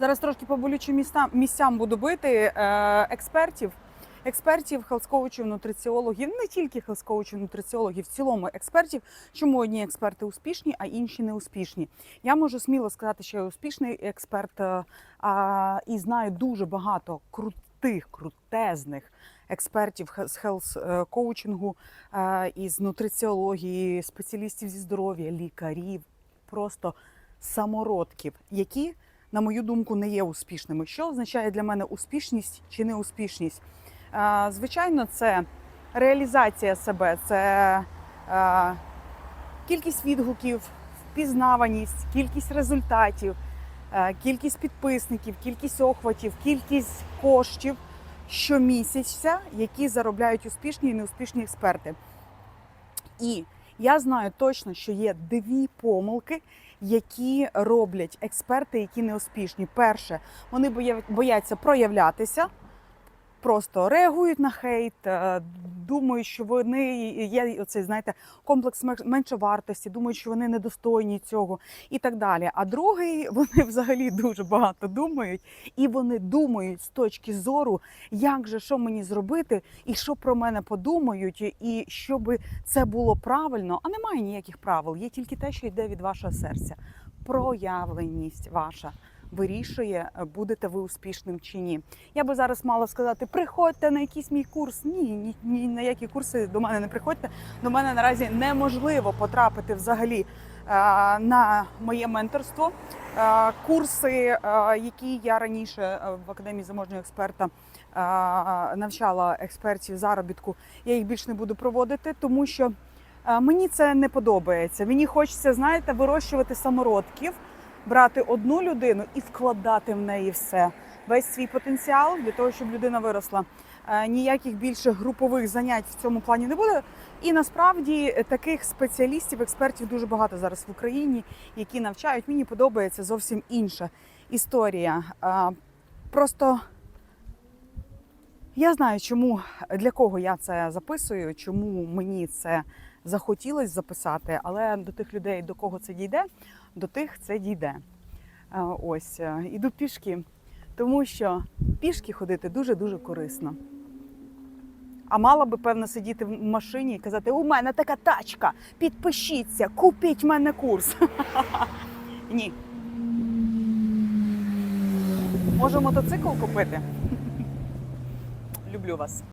Зараз трошки по болючим містам, місцям буду бити е, експертів. Експертів, хелскоучів, нутриціологів, не тільки хелскоучів, нутриціологів, в цілому експертів. Чому одні експерти успішні, а інші не успішні? Я можу сміло сказати, що я успішний експерт е, а, і знаю дуже багато крутих, крутезних експертів з хелс е, коучингу, е, із нутриціології, спеціалістів зі здоров'я, лікарів, просто самородків, які, на мою думку, не є успішними. Що означає для мене успішність чи неуспішність? Звичайно, це реалізація себе, це кількість відгуків, впізнаваність, кількість результатів, кількість підписників, кількість охватів, кількість коштів щомісяця, які заробляють успішні і неуспішні експерти. І я знаю точно, що є дві помилки, які роблять експерти, які не успішні. Перше, вони боя- бояться проявлятися, просто реагують на хейт, е, думають, що вони є оцей, знаєте, комплекс меншовартості, думають, що вони недостойні цього і так далі. А другий, вони взагалі дуже багато думають, і вони думають з точки зору, як же що мені зробити, і що про мене подумають, і щоб це було правильно. А немає ніяких правил, є тільки те, що йде від вашого серця. Проявленість ваша вирішує, е, будете ви успішним чи ні. Я би зараз мала сказати, приходьте на якийсь мій курс. Ні, ні, ні на які курси до мене не приходьте. До мене наразі неможливо потрапити взагалі е, на моє менторство. Е, Курси, які я раніше в академії заможнього експерта навчала експертів заробітку, я їх більш не буду проводити, тому що мені це не подобається. Мені хочеться, знаєте, вирощувати самородків, брати одну людину і вкладати в неї все, весь свій потенціал для того, щоб людина виросла. Е, Ніяких більше групових занять в цьому плані не буде. І насправді е, таких спеціалістів, експертів дуже багато зараз в Україні, які навчають. Мені подобається зовсім інша історія. Е, Просто я знаю, чому для кого я це записую, чому мені це захотілося записати, але до тих людей, до кого це дійде, до тих це дійде. Е, Ось е, іду пішки, тому що пішки ходити дуже дуже корисно. А мала би, певно, сидіти в машині і казати: у мене така тачка, підпишіться, купіть мене курс. Ні. Може мотоцикл купити? Люблю вас.